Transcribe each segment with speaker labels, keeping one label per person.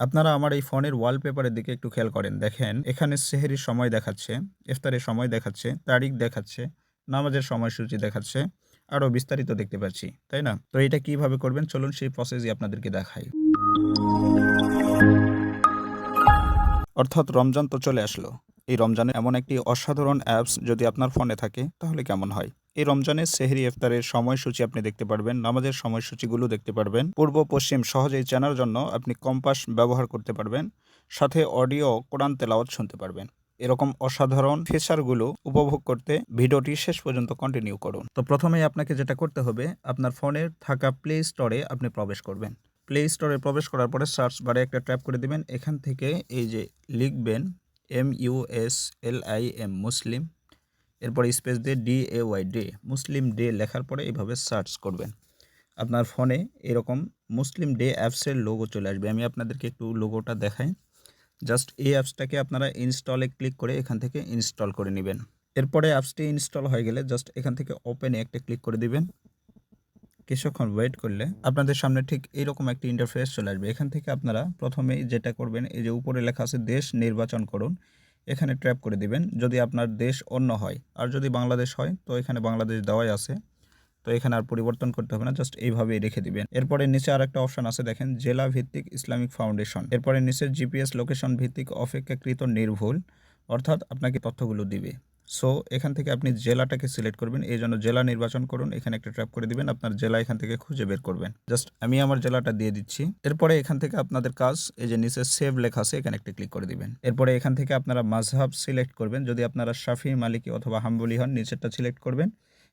Speaker 1: আপনারা আমার এই ফোনের ওয়ালপেপারের দিকে একটু খেয়াল করেন। দেখেন, এখানে সেহেরির সময় দেখাচ্ছে, ইফতারের সময় দেখাচ্ছে, তারিখ দেখাচ্ছে, নামাজের সময়সূচি দেখাচ্ছে, আরও বিস্তারিত দেখতে পাচ্ছি, তাই না? তো এটা কীভাবে করবেন? চলুন সেই প্রসেসই আপনাদেরকে দেখাই। অর্থাৎ রমজান তো চলে আসলো। এই রমজানে এমন একটি অসাধারণ অ্যাপস যদি আপনার ফোনে থাকে, তাহলে কেমন হয়? এই রমজানের সেহরি ইফতারের সময়সূচি আপনি দেখতে পারবেন, নামাজের সময়সূচিগুলো দেখতে পারবেন। পূর্ব, পশ্চিম সহজেই চেনার জন্য আপনি কম্পাস ব্যবহার করতে পারবেন, সাথে অডিও, কোরআন তেলাওয়াত শুনতে পারবেন। এরকম অসাধারণ ফিচারগুলো উপভোগ করতে ভিডিওটি শেষ পর্যন্ত কন্টিনিউ করুন। তো প্রথমেই আপনাকে যেটা করতে হবে, আপনার ফোনের থাকা প্লে স্টোরে আপনি প্রবেশ করবেন। প্লে স্টোরে প্রবেশ করার পরে সার্চ বারে একটা ট্যাপ করে দিবেন। এখান থেকে এই যে লিখবেন M U S L I M Muslim এরপর স্পেস দিয়ে D A Y day Muslim day লেখার পরে এইভাবে সার্চ করবেন। আপনার ফোনে এরকম মুসলিম ডে অ্যাপসের লোগো চলে আসবে। আমি আপনাদেরকে একটু লোগোটা দেখাই। জাস্ট এই অ্যাপসটাকে আপনারা ইনস্টলে ক্লিক করে এখান থেকে ইনস্টল করে নেবেন। এরপরে অ্যাপসটি ইনস্টল হয়ে গেলে জাস্ট এখান থেকে ওপেনে একটা ক্লিক করে দিবেন। কিছুক্ষণ ওয়েট করলে আপনাদের সামনে ঠিক এইরকম একটি ইন্টারফেস চলে আসবে। এখান থেকে আপনারা প্রথমেই যেটা করবেন, এই যে উপরে লেখা আছে দেশ নির্বাচন করুন। এখানে ট্র্যাপ করে দিবেন। যদি আপনার দেশ অন্য হয়, আর যদি বাংলাদেশ হয়, তো এখানে বাংলাদেশ দেওয়াই আছে। তো এখানে আর পরিবর্তন করতে হবে না, জাস্ট এইভাবেই রেখে দিবেন। এরপরে নিচে আর একটা অপশন আছে, দেখেন জেলা ভিত্তিক ইসলামিক ফাউন্ডেশন। এরপরে নিচে জিপিএস লোকেশন ভিত্তিক অপেক্ষাকৃত নির্ভুল, অর্থাৎ আপনাকে তথ্যগুলো দিবে। সো এখান থেকে আপনি জেলাটাকে সিলেক্ট করবেন। এই জন্য জেলা নির্বাচন করুন। এখানে একটা ট্র্যাপ করে দিবেন। আপনার জেলা এখান থেকে খুঁজে বের করবেন। জাস্ট আমি আমার জেলাটা দিয়ে দিচ্ছি। এরপরে এখান থেকে আপনাদের কাজ, এই যে নিচে সেভ লেখা আছে, এখানে একটা ক্লিক করে দিবেন। এরপরে এখান থেকে আপনারা মাঝহাব সিলেক্ট করবেন। যদি আপনারা শাফি মালিকি অথবা হাম্বলি হন, নিচেরটা সিলেক্ট করবেন।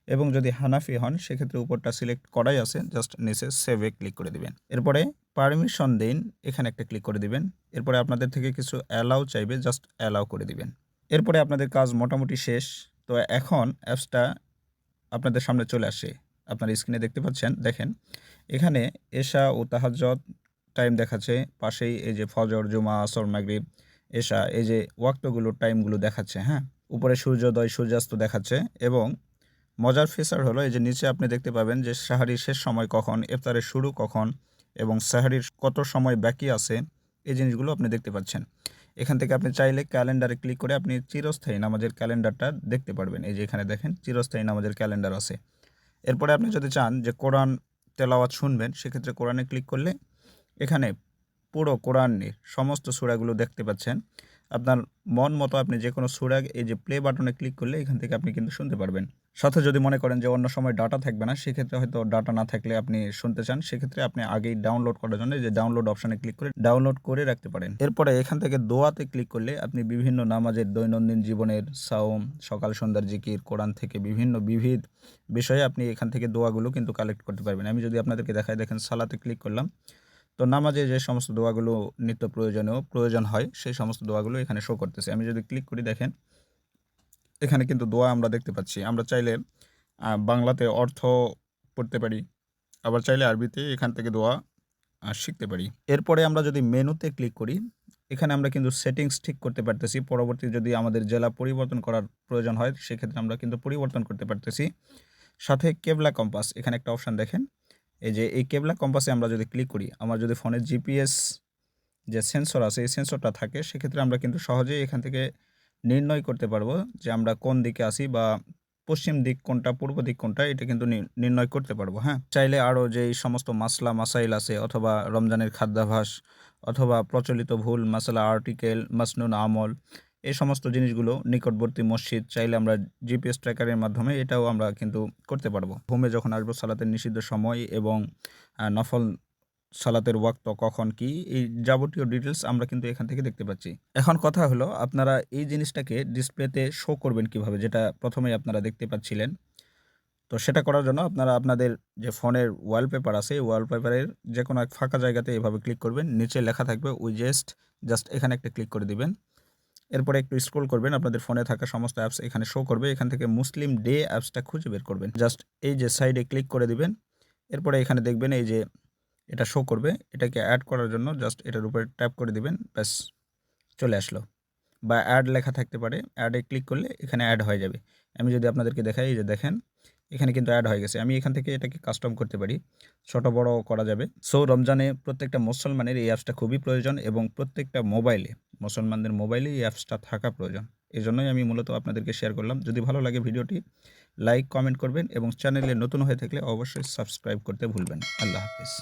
Speaker 1: এবং যদি হানাফি হন, সেক্ষেত্রে উপরটা সিলেক্ট করাই আছে। জাস্ট নিচে সেভে ক্লিক করে দিবেন। এরপরে পারমিশন দিন, এখানে একটা ক্লিক করে দিবেন। এরপরে আপনাদের থেকে কিছু অ্যালাউ চাইবে জাস্ট অ্যালাউ করে দিবেন। এরপরে আপনাদের কাজ মোটামুটি শেষ। তো এখন অ্যাপসটা আপনাদের সামনে চলে আসে। আপনার স্ক্রিনে দেখতে পাচ্ছেন, দেখেন। এখানে এশা ও তাহাজ্জত টাইম দেখাচ্ছে। পাশেই এই যে ফজর, জুমা, আসর, মাগরিব, এশা, এই যে ওয়াক্তগুলোর টাইমগুলো দেখাচ্ছে হ্যাঁ? উপরে সূর্যোদয়, সূর্যাস্ত দেখাচ্ছে এবং মজার ফিচার হলো, এই যে নিচে আপনি দেখতে পাবেন যে সাহারির শেষ সময় কখন, ইফতারের শুরু কখন এবং সাহারির কত সময় বাকি আছে, এই জিনিসগুলো আপনি দেখতে পাচ্ছেন। এখান থেকে আপনি চাইলে ক্যালেন্ডারে ক্লিক করে আপনি চিরস্থায়ী নামাজের ক্যালেন্ডারটা দেখতে পারবেন। এই যে এখানে দেখেন, চিরস্থায়ী নামাজের ক্যালেন্ডার আছে। এরপরে আপনি যদি চান যে কোরআন তেলাওয়াত শুনবেন, সেক্ষেত্রে কোরআনে ক্লিক করলে এখানে পুরো কোরআনের সমস্ত সুরাগুলো দেখতে পাচ্ছেন। আপনার মন মতো আপনি যে কোনো সুরা এই যে প্লে বাটনে ক্লিক করলে এখান থেকে আপনি কিন্তু শুনতে পারবেন। সাথে যদি মনে করেন যে অন্য সময় ডাটা থাকবে না, সেক্ষেত্রে হয়তো ডাটা না থাকলে আপনি শুনতে চান, সেক্ষেত্রে আপনি আগেই ডাউনলোড করার জন্য যে ডাউনলোড অপশানে ক্লিক করে ডাউনলোড করে রাখতে পারেন। এরপরে এখান থেকে দোয়াতে ক্লিক করলে আপনি বিভিন্ন নামাজের দৈনন্দিন জীবনের সাওম, সকাল, সন্ধ্যার জিকির, কোরআন থেকে বিভিন্ন বিবিধ বিষয়ে আপনি এখান থেকে দোয়াগুলো কিন্তু কালেক্ট করতে পারবেন। আমি যদি আপনাদেরকে দেখাই, দেখেন সালাতে ক্লিক করলাম, তো নামাজে যে সমস্ত দোয়াগুলো নিত্য প্রয়োজনীয়, প্রয়োজন হয়, সেই সমস্ত দোয়াগুলো এখানে শো করতেছে। আমি যদি ক্লিক করি, দেখেন এখানে কিন্তু দোয়া আমরা দেখতে পাচ্ছি। আমরা চাইলে বাংলাতে অর্থ পড়তে পারি। আবার চাইলে আরবিতে এখান থেকে দোয়া শিখতে পারি। এরপরে আমরা যদি মেনুতে ক্লিক করি, এখানে আমরা কিন্তু সেটিংস ঠিক করতে পারতেছি। পরবর্তী যদি আমাদের জেলা পরিবর্তন করার প্রয়োজন হয়, সেক্ষেত্রে আমরা কিন্তু পরিবর্তন করতে পারতেছি। সাথে কেবলা কম্পাস, এখানে একটা অপশান দেখেন। এই যে, এই কেবলা কম্পাসে আমরা যদি ক্লিক করি, আমার যদি ফোনের জিপিএস যে সেন্সর আছে, এই সেন্সরটা থাকে, সেক্ষেত্রে আমরা কিন্তু সহজেই এখান থেকে নির্ণয় করতে পারব যে আমরা কোন দিকে আসি বা পশ্চিম দিক কোনটা, পূর্ব দিক কোনটা, এটা কিন্তু নির্ণয় করতে পারব হ্যাঁ? চাইলে আরও যে সমস্ত মাসলা, মাসাইল আছে অথবা রমজানের খাদ্যাভাস অথবা প্রচলিত ভুল, মাসালা আর্টিকেল, মাসনুন আমল, এই সমস্ত জিনিসগুলো নিকটবর্তী মসজিদ, চাইলে আমরা জিপিএস ট্র্যাকারের মাধ্যমে এটাও আমরা কিন্তু করতে পারব। হোমে যখন আসব সালাতের নিষিদ্ধ সময় এবং নফল সালাতের ওয়াক্ত কখন কি, এই যাবতীয় ডিটেলস আমরা কিন্তু এখান থেকে দেখতে পাচ্ছি। এখন কথা হলো, আপনারা এই জিনিসটাকে ডিসপ্লেতে শো করবেন কীভাবে, যেটা প্রথমেই আপনারা দেখতে পাচ্ছিলেন। তো সেটা করার জন্য আপনারা আপনাদের যে ফোনের ওয়ালপেপার আছে ওয়ালপেপারের যে কোনো এক ফাঁকা জায়গাতে এভাবে ক্লিক করবেন, নিচে লেখা থাকবে উইজেস্ট জাস্ট জাস্ট এখানে একটা ক্লিক করে দিবেন। এরপরে একটু স্ক্রল করবেন, আপনাদের ফোনে থাকা সমস্ত অ্যাপস এখানে শো করবে, এখান থেকে মুসলিম ডে অ্যাপসটা খুঁজে বের করবেন। জাস্ট এই যে সাইডে ক্লিক করে দিবেন, এরপরে এখানে দেখবেন এই যে এটা শো করবে। এটাকে অ্যাড করার জন্য জাস্ট এটার উপরে ট্যাপ করে দিবেন, ব্যাস, চলে আসলো। বা অ্যাড লেখা থাকতে পারে অ্যাডে ক্লিক করলে এখানে অ্যাড হয়ে যাবে। আমি যদি আপনাদেরকে দেখাই যে দেখেন, এখানে কিন্তু অ্যাড হয়ে গেছে। আমি এখান থেকে এটাকে কাস্টম করতে পারি। ছোট, বড় করা যাবে। সো রমজানে প্রত্যেকটা মুসলমানের এই অ্যাপসটা খুবই প্রয়োজন এবং প্রত্যেকটা মোবাইলে মুসলমানদের মোবাইলে এই অ্যাপসটা থাকা প্রয়োজন। এই জন্যই আমি মূলত আপনাদেরকে শেয়ার করলাম। যদি ভালো লাগে ভিডিওটি লাইক কমেন্ট করবেন এবং চ্যানেলে নতুন হয়ে থাকলে অবশ্যই সাবস্ক্রাইব করতে ভুলবেন আল্লাহ হাফিজ।